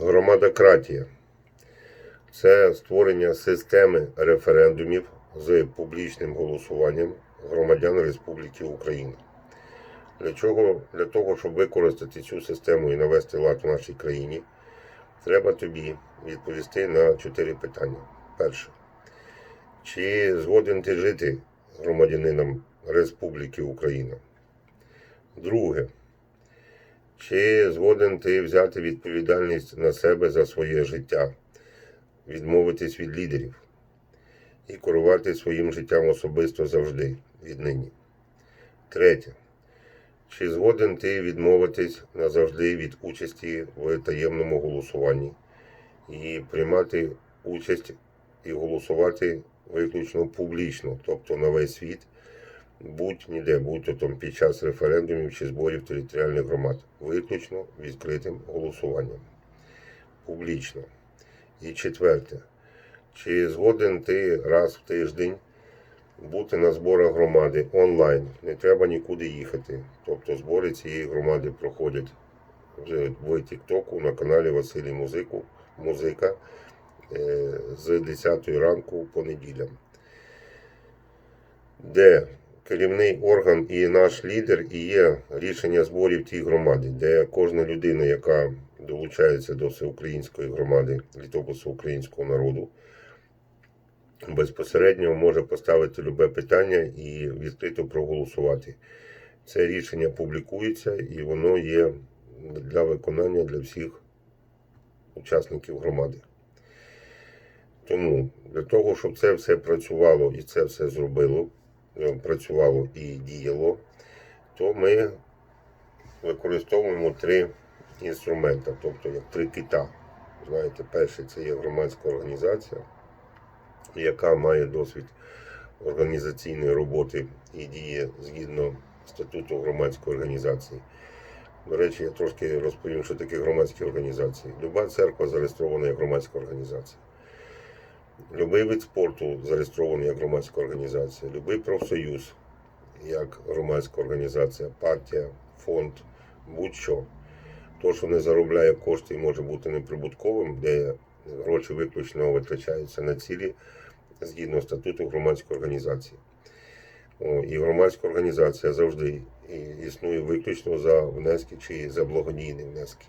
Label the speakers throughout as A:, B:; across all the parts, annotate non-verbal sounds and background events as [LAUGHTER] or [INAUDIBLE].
A: Громадократія це створення системи референдумів з публічним голосуванням громадян Республіки Україна. Для чого? Для того, щоб використати цю систему і навести лад в нашій країні, треба тобі відповісти на чотири питання. Перше. Чи згоден ти жити громадянином Республіки Україна? Друге. Чи згоден ти взяти відповідальність на себе за своє життя, відмовитись від лідерів і керувати своїм життям особисто завжди віднині? Третє. Чи згоден ти відмовитись назавжди від участі в таємному голосуванні і приймати участь і голосувати виключно публічно, тобто на весь світ, будь-ніде, будь-то там під час референдумів чи зборів територіальних громад, виключно відкритим голосуванням. Публічно. І четверте. Чи згоден ти раз в тиждень бути на зборах громади онлайн? Не треба нікуди їхати. Тобто збори цієї громади проходять в Тіктоку на каналі Василій Музику, Музика е, з 10 ранку по неділям, де керівний орган і наш лідер і є рішення зборів тій громади, де кожна людина, яка долучається до всеукраїнської громади літопису українського народу, безпосередньо може поставити любе питання і відкрито проголосувати. Це рішення публікується і воно є для виконання для всіх учасників громади. Тому для того, щоб це все працювало і це все зробило, працювало і діяло, то ми використовуємо три інструмента, тобто як три кита. Знаєте, перший це є громадська організація, яка має досвід організаційної роботи і діє згідно статуту громадської організації. До речі, я трошки розповім, що таке громадські організації. Люба церква зареєстрована як громадська організація. Любий вид спорту зареєстрований як громадська організація, любий профсоюз як громадська організація, партія, фонд, будь-що. То, що не заробляє кошти і може бути неприбутковим, де гроші виключно витрачаються на цілі згідно статуту громадської організації. І громадська організація завжди існує виключно за внески чи за благодійні внески.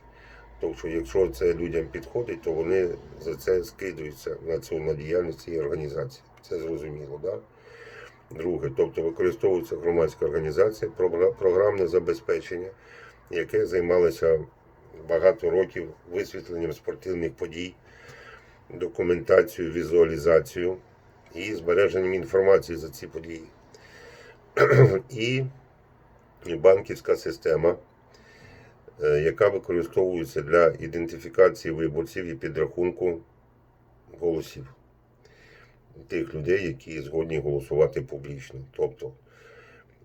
A: Тобто, якщо це людям підходить, то вони за це скидуються на цю на діяльність цієї організації. Це зрозуміло, так? Друге, тобто використовується громадська організація, програмне забезпечення, яке займалося багато років висвітленням спортивних подій, документацією, візуалізацією і збереженням інформації за ці події. [CLEARS THROAT] І банківська система, яка використовується для ідентифікації виборців і підрахунку голосів тих людей, які згодні голосувати публічно. Тобто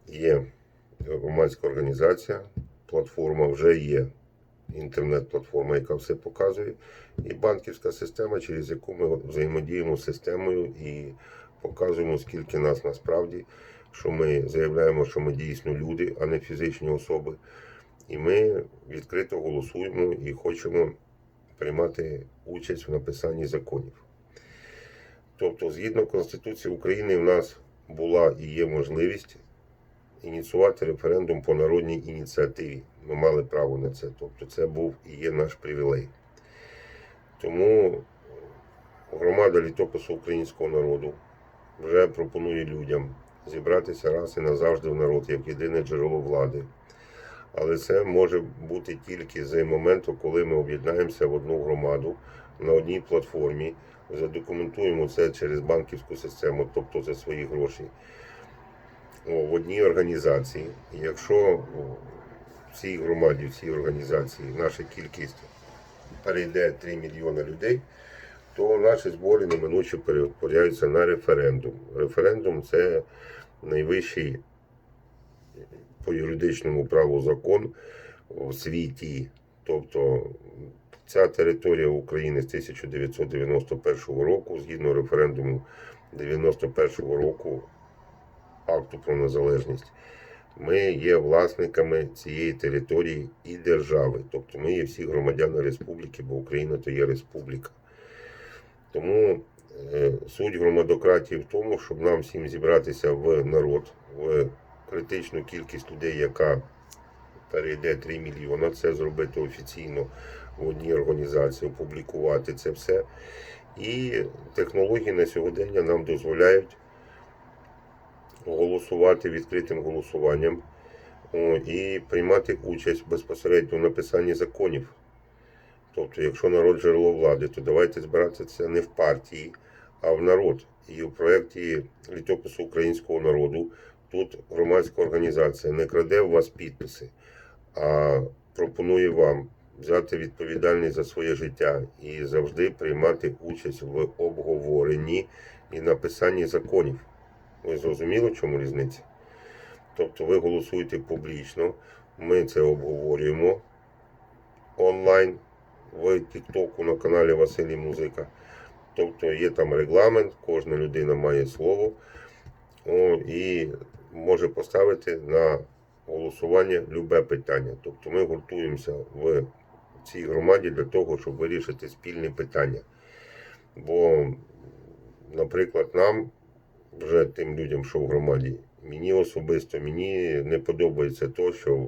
A: є громадська організація, платформа, вже є інтернет-платформа, яка все показує, і банківська система, через яку ми взаємодіємо з системою і показуємо, скільки нас насправді, що ми заявляємо, що ми дійсно люди, а не фізичні особи. І ми відкрито голосуємо і хочемо приймати участь в написанні законів. Тобто, згідно Конституції України, в нас була і є можливість ініціювати референдум по народній ініціативі. Ми мали право на це. Тобто, це був і є наш привілей. Тому громада літопису українського народу вже пропонує людям зібратися раз і назавжди в народ як єдине джерело влади. Але це може бути тільки з моменту, коли ми об'єднаємося в одну громаду на одній платформі, задокументуємо це через банківську систему, тобто за свої гроші, в одній організації. Якщо в цій громаді, в цій організації наша кількість перейде 3 мільйони людей, то наші збори неминуче перетворяються на референдум. Референдум це найвищий по юридичному праву закон у світі. Тобто ця територія України з 1991 року, згідно референдуму 91 року, акту про незалежність, ми є власниками цієї території і держави. Тобто ми є всі громадяни республіки, бо Україна то є республіка. Тому е, суть громадократії в тому, щоб нам всім зібратися в народ, в критичну кількість людей, яка перейде 3 мільйона, це зробити офіційно в одній організації, опублікувати це все. І технології на сьогодення нам дозволяють голосувати відкритим голосуванням і приймати участь безпосередньо в написанні законів. Тобто, якщо народ джерело влади, то давайте збиратися не в партії, а в народ. І в проєкті літопису українського народу тут громадська організація не краде у вас підписи, а пропонує вам взяти відповідальність за своє життя і завжди приймати участь в обговоренні і написанні законів. Ви зрозуміли, в чому різниця? Тобто ви голосуєте публічно, ми це обговорюємо онлайн в Тіктоку на каналі Василій Музика. Тобто є там регламент, кожна людина має слово о, і може поставити на голосування любе питання. Тобто ми гуртуємося в цій громаді для того, щоб вирішити спільне питання. Бо, наприклад, нам, вже тим людям, що в громаді, мені особисто мені не подобається то, що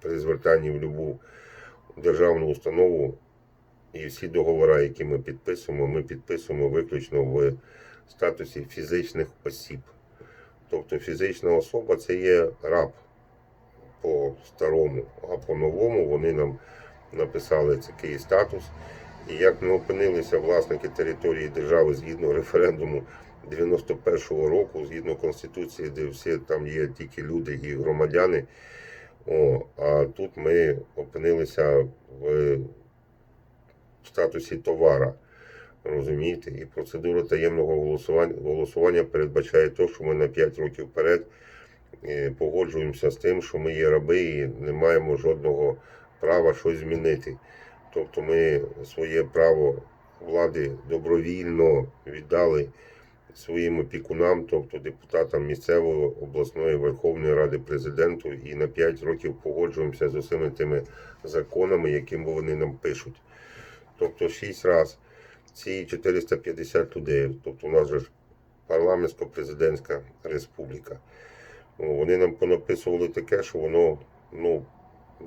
A: при звертанні в будь-яку державну установу і всі договори, які ми підписуємо, ми підписуємо виключно в статусі фізичних осіб. Тобто фізична особа це є раб по старому, а по новому вони нам написали такий статус. І як ми опинилися власники території держави згідно референдуму 91-го року, згідно Конституції, де всі там є тільки люди і громадяни. О, а тут ми опинилися в статусі товара. Розумієте? І процедура таємного голосування, голосування передбачає те, що ми на 5 років вперед е, погоджуємося з тим, що ми є раби і не маємо жодного права щось змінити. Тобто ми своє право влади добровільно віддали своїм опікунам, тобто депутатам місцевої обласної Верховної Ради президенту, і на 5 років погоджуємося з усіми тими законами, яким вони нам пишуть. Тобто 6 разів ці 450 людей, тобто у нас же парламентсько-президентська республіка. Ну, Вони нам понаписували таке, що воно, ну,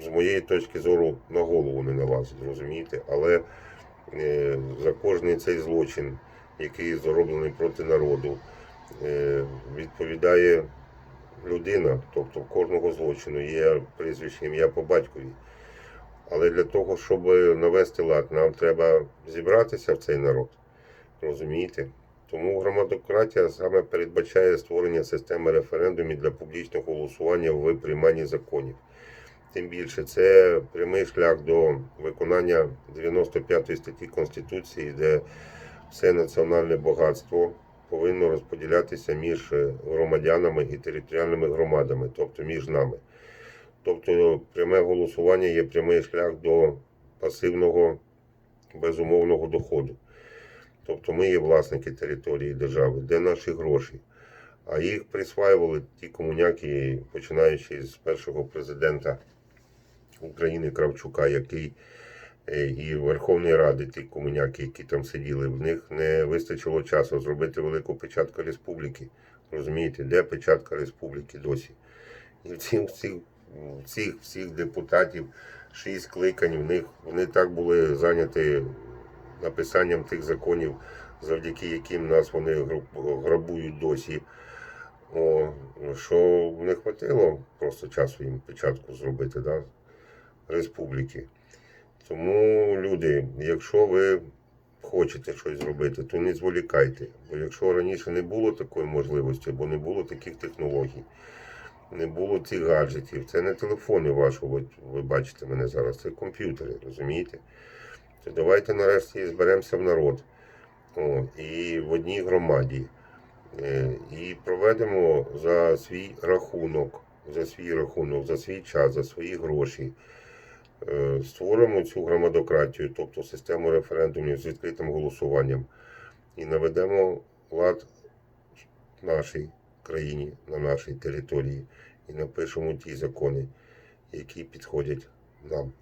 A: з моєї точки зору, на голову не налазить, розумієте? Але е, за кожний цей злочин, який зроблений проти народу, е, відповідає людина, тобто кожного злочину є прізвище ім'я по батькові. Але для того, щоб навести лад, нам треба зібратися в цей народ. Розумієте? Тому громадократія саме передбачає створення системи референдумів для публічного голосування в прийманні законів. Тим більше це прямий шлях до виконання 95 статті Конституції, де все національне багатство повинно розподілятися між громадянами і територіальними громадами, тобто між нами. Тобто пряме голосування є прямий шлях до пасивного безумовного доходу. Тобто ми є власники території держави, де наші гроші. А їх присваювали ті комуняки, починаючи з першого президента України Кравчука, який е, і Верховної Ради, ті комуняки, які там сиділи, в них не вистачило часу зробити велику печатку республіки. Розумієте, де печатка республіки досі? І в цих, всіх, всіх, депутатів шість кликань, в них вони так були зайняті написанням тих законів, завдяки яким нас вони грабують досі. О, що не хватило просто часу їм печатку зробити, да, республіки. Тому, люди, якщо ви хочете щось зробити, то не зволікайте. Бо якщо раніше не було такої можливості, бо не було таких технологій, не було цих гаджетів, це не телефони ваші, ви, ви бачите мене зараз, це комп'ютери, розумієте? То давайте нарешті зберемося в народ о, і в одній громаді. Е, І проведемо за свій рахунок, за свій рахунок, за свій час, за свої гроші. Е, Створимо цю громадократію, тобто систему референдумів з відкритим голосуванням, і наведемо лад нашій країні, на нашій території. і напишемо ті закони, які підходять нам.